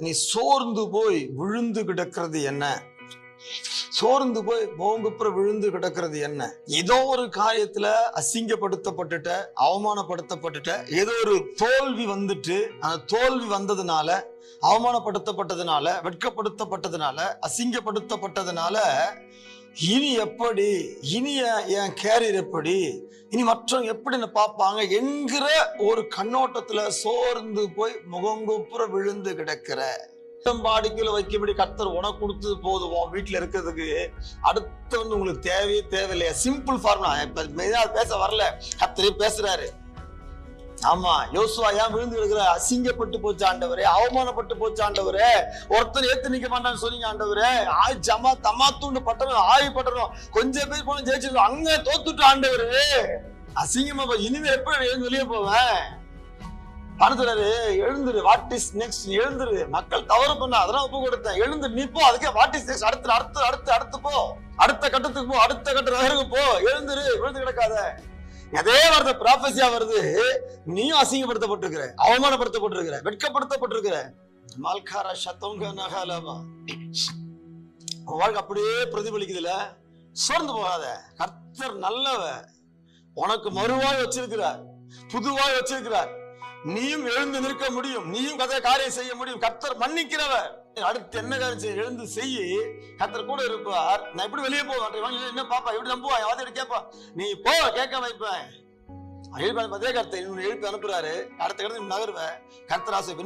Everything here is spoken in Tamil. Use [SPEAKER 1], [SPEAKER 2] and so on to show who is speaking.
[SPEAKER 1] நீ சோர்ந்து போய் விழுந்து கிடக்கிறது என்ன? சோர்ந்து போய் மோங்குப்புற விழுந்து கிடக்கிறது என்ன? ஏதோ ஒரு காரியத்துல அசிங்கப்படுத்தப்பட்டுட்ட அவமானப்படுத்தப்பட்டுட்ட ஏதோ ஒரு தோல்வி வந்துட்டு அந்த தோல்வி வந்ததுனால அவமானப்படுத்தப்பட்டதுனால வெட்கப்படுத்தப்பட்டதுனால அசிங்கப்படுத்தப்பட்டதுனால இனி எப்படி? இனி என் கேரியர் எப்படி? இனி மற்றவங்க எப்படி என்ன பார்ப்பாங்க என்கிற ஒரு கண்ணோட்டத்துல சோர்ந்து போய் முகங்குப்புற விழுந்து கிடக்கிற. பாடிக்குள்ள வைக்கபடி கத்தர் உனக்கு கொடுத்தது போதும். உன் வீட்டுல இருக்கிறதுக்கு அடுத்து வந்து உங்களுக்கு தேவையே தேவையில்லையா? சிம்பிள் ஃபார்முலா மெயினா பேச வரல. கத்தரே பேசுறாரு. ஆமா யோசுவா ஏன் விழுந்து கிடக்குற? அசிங்கப்பட்டு போச்சு ஆண்டவரே. அவமானப்பட்டு போச்சு ஆண்டவரே. ஒருத்தர் ஏத்து நிக்க மாட்டான்னு சொன்னீங்க ஆண்டவரே. ஆய் ஜமா தமாத்துண்டு பட்டணும் ஆய் பட்டணும். கொஞ்சம் பேர் போன ஜெயிச்சிருக்கோம். அங்க தோத்துட்டு ஆண்டவரே. அசிங்கமா இனிமே எப்படி எழுந்து வெளியே போவேன்? பணத்துறாரு எழுந்துரு. வாட் இஸ் நெக்ஸ்ட் எழுந்துரு. மக்கள் தவறு பண்ண அதெல்லாம் ஒப்பு கொடுத்தேன். எழுந்து நிப்போ அதுக்கே வாட் இஸ் நெக்ஸ்ட் அடுத்து அடுத்து அடுத்து அடுத்து போ. அடுத்த கட்டத்துக்கு போ அடுத்த கட்ட நகருக்கு போ. எழுந்துரு விழுந்து கிடக்காத. அதே வார்த்தை ப்ராஃபஸியா வருது. நீயும் அசிங்கப்படுத்தப்பட்டிருக்கிற அவமானப்படுத்தப்பட்டிருக்கிற வெட்கப்படுத்தப்பட்டிருக்கிற. மால்காரா சத்தவங்க நகாலாமா வாழ்க்கை அப்படியே பிரதிபலிக்குதுல. சோர்ந்து போகாத. கர்த்தர் நல்லவ உனக்கு மறுவாய் வச்சிருக்கிறார். புதுவாய் வச்சிருக்கிறார். நீயும் எழுந்து நிற்க முடியும். நீயும் கதை காரியம் செய்ய முடியும். கர்த்தர் மன்னிக்கிறவர். அடுத்து என்ன காரியம் செய்ய எழுந்து செய்யி கர்த்தர் கூட இருப்பார். நான் எப்படி வெளியே போவேன். என்ன பாப்பா? எப்படி நம்புவா? யாவது கேப்பா. நீ போ கேட்க வைப்பேன். அழிப்பான் அதே கருத்தை எழுப்பி அனுப்புறாரு. அடுத்த கடந்து நகருவ கர்த்தராசை